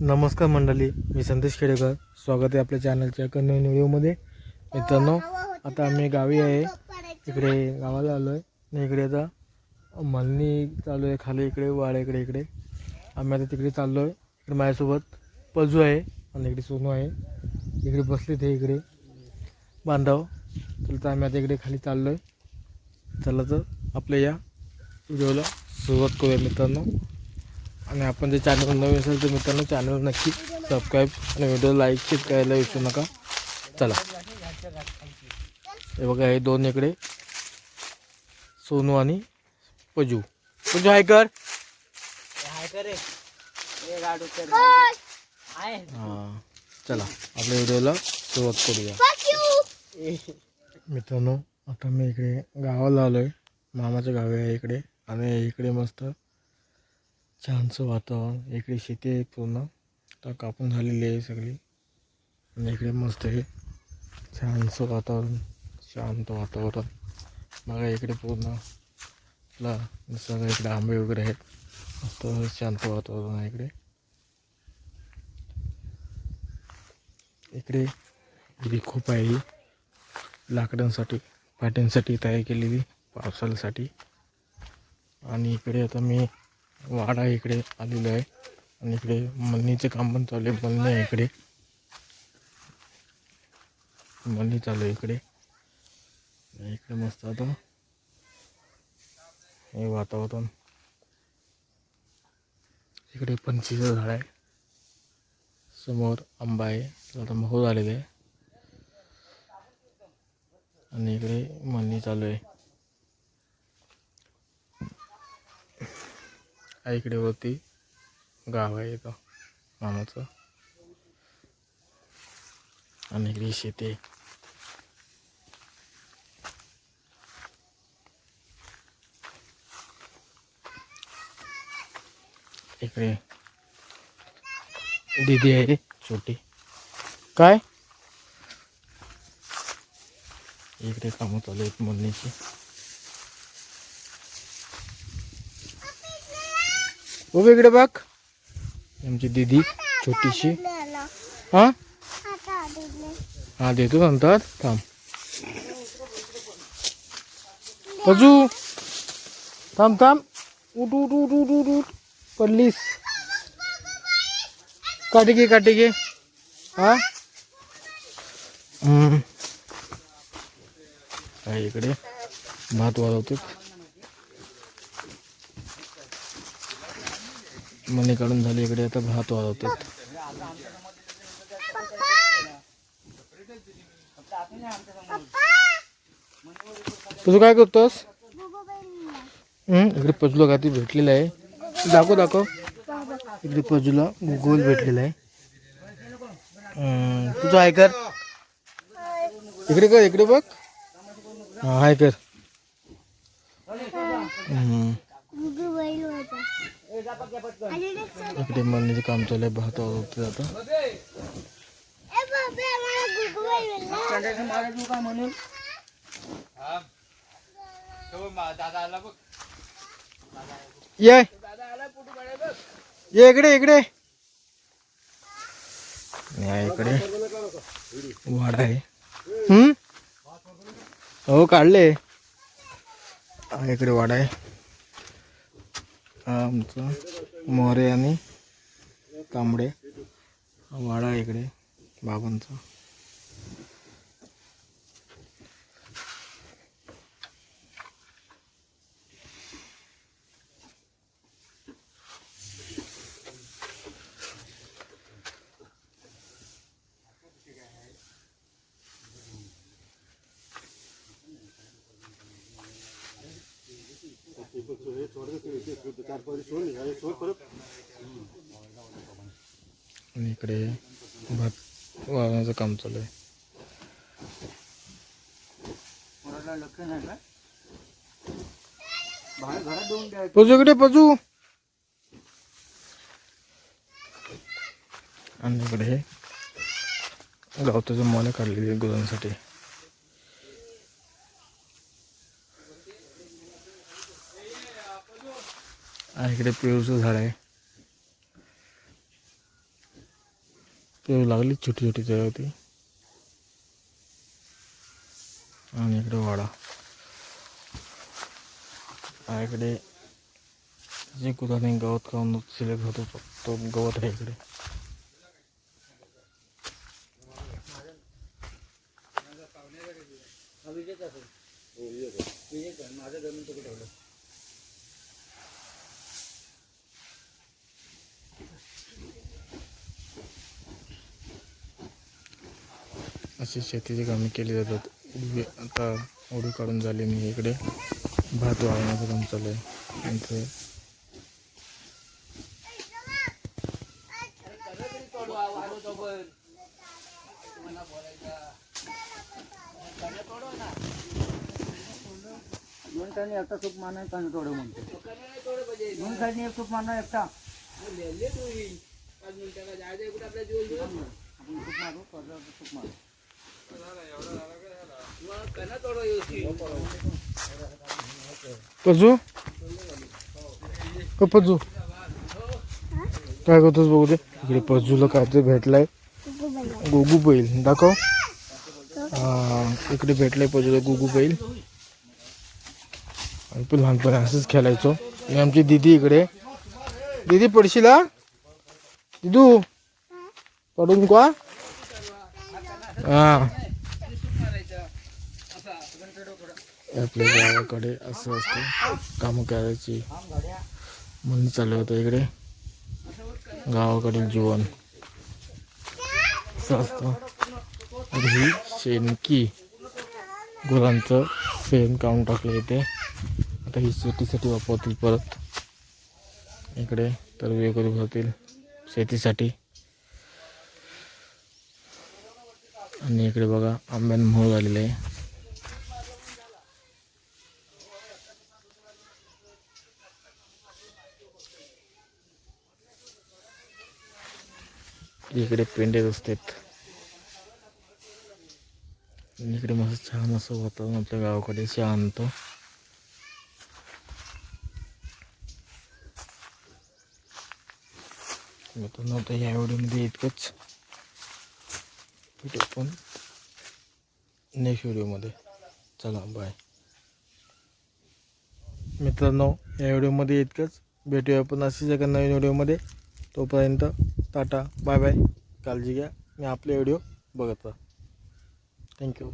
नमस्कार मंडळी मी संदेश खेडेकर. स्वागत आहे आपल्या चॅनलच्या एका नवीन व्हिडिओमध्ये. मित्रांनो आता आम्ही गावी आहे. इकडे गावाला आलो आहे आणि इकडे आता मलनी चालू आहे खाली. इकडे वाड्या इकडे इकडे. आम्ही आता तिकडे चाललो आहे इकडे माझ्यासोबत पजू आहे आणि इकडे सोनू आहे. इकडे बसले ते इकडे. बांधव. तर आम्ही आता इकडे खाली चाललो आहे चला तर आपल्या या व्हिडिओला सुरुवात करूया मित्रांनो. आणि आपण जे चॅनल नवीन असेल तर मित्रांनो चॅनल नक्की सबस्क्राईब आणि व्हिडिओ लाईक शेअर करायला विसरू नका. चला. हे बघा हे दोन इकडे. सोनू आणि पजू. पजू हाय कर. हां चला. आपल्या व्हिडिओला सुरुवात करूया. मित्रांनो आता मी इकडे गावाला आलो आहे मामाच्या गावी आहे इकडे. आणि इकडे मस्त छानसं वातावरण. इकडे शेती आहे पूर्ण. आता कापून झालेली आहे सगळी. आणि इकडे मस्त आहे. छानसं वातावरण. शांत वातावरण. बघा इकडे पूर्ण. आपला सगळं इकडे आंबे वगैरे आहेत. मस्त शांत वातावरण आहे इकडे. इकडे विहिरी खूप आहे लाकडांसाठी पाट्यांसाठी तयार केलेली पावसाळ्यासाठी. आणि इकडे आता मी वाडा इकडे आलेलो आहे. आणि इकडे मलनीचं काम पण चालू आहे. मलनी आहे इकडे. मलनी चालू आहे इकडे. इकडे मस्त आता हे वातावरण. इकडे पंचीचं झाड आहे. समोर आंबा आहे. तर आता मोहर आलेले आहे. आणि इकडे मलनी चालू आहे. आईकडे इकडे वरती गाव आहे इथं मामाचं. आणि इकडे शेती आहे इकडे दीदी आहे छोटी. काय? इकडे कामं चालू आहेत मोडणीची उभे इकडे बघ. आमची दीदी छोटीशी. हा? हा देतो नंतर थांब. अजू थांब थांब. उठ उठ उठ उठ उठ उठ. पडलीस काटे घे काटे घे. हा? हम्म. आहे इकडे. भात वाढवतो मनी काढून झाली इकडे आता भात वाढवतात तुझं काय करतोस? हम्म, इकडे पजूला गाती भेटलेला आहे. दाखव दाखव. इकडे पजूला गोल भेटलेला आहे. तुझं आहे कर. इकडे कर इकडे बघ. हा हाय कर. इकडे मळणीचं काम चालू आहे भात वाजवते आता. ये. ये इकडे इकडे. या इकडे. वाडा आहे. हम्म? हो काढले. इकडे वाडा आहे. हा आमचं मोरे आणि तांबडे. वाडा इकडे बाबांचा. हा आणि इकडे भात वाळवण्याचं काम चालू आहे. पजू इकडे पजू. आणि इकडे गवताचं मोले काढलेली गुरांसाठी इकडे पेरूचं झाड आहे. पेरू लागली छोटी छोटी तयार होती आणि इकडे वाडा. इकडे जे नाही गवत खाऊन सिलेक्ट होतो तो गवत आहे इकडे. अशी शेतीची कामे केली जातात. उभी आता उडी काढून झाली मी इकडे. भात वाळवण्याचं काम चालू आहे. इथे दोन एकटा सूप माना कान थोडं म्हणतो? दोन खाली एक सूप माना एकटा? आपण सूप मारू कर्जाचं सूप मारू. पजू? का पजू? काय करतोस बघू दे. इकडे पजूला काय ते भेटलाय. गोगू बैल. दाखव. इकडे भेटलाय पजूला गोगू बैल. आणि पण लहानपणी असंच खेळायचो. आणि आमची दिदी इकडे. दिदी पडशील दिदू? पडून का आपल्या गावाकडे असं असतं. कामं करायची. म्हणून चालू होतं इकडे. गावाकडील जीवन. असं असतं. ही शेणकी गुरांचं शेण काढून टाकलं इथे. आता ही शेतीसाठी वापरतील परत. इकडे तर वेगळे होतील शेतीसाठी. आणि इकडे बघा आंब्यान मोहळ झालेलं आहे. इकडे पेंडे असतात आणि इकडे मस्त छान असं वातावरण आपल्या गावाकडे शांत मित्रांनो आता या व्हिडिओमध्ये इतकंच. भेटू पण नेक्स्ट व्हिडिओमध्ये. चला बाय मित्रांनो या व्हिडिओमध्ये इतकंच. भेटूया आपण अशीच एका नवीन व्हिडिओमध्ये. तोपर्यंत टाटा बाय बाय काळजी घ्या. मी आपले व्हिडिओ बघत राहा. थँक्यू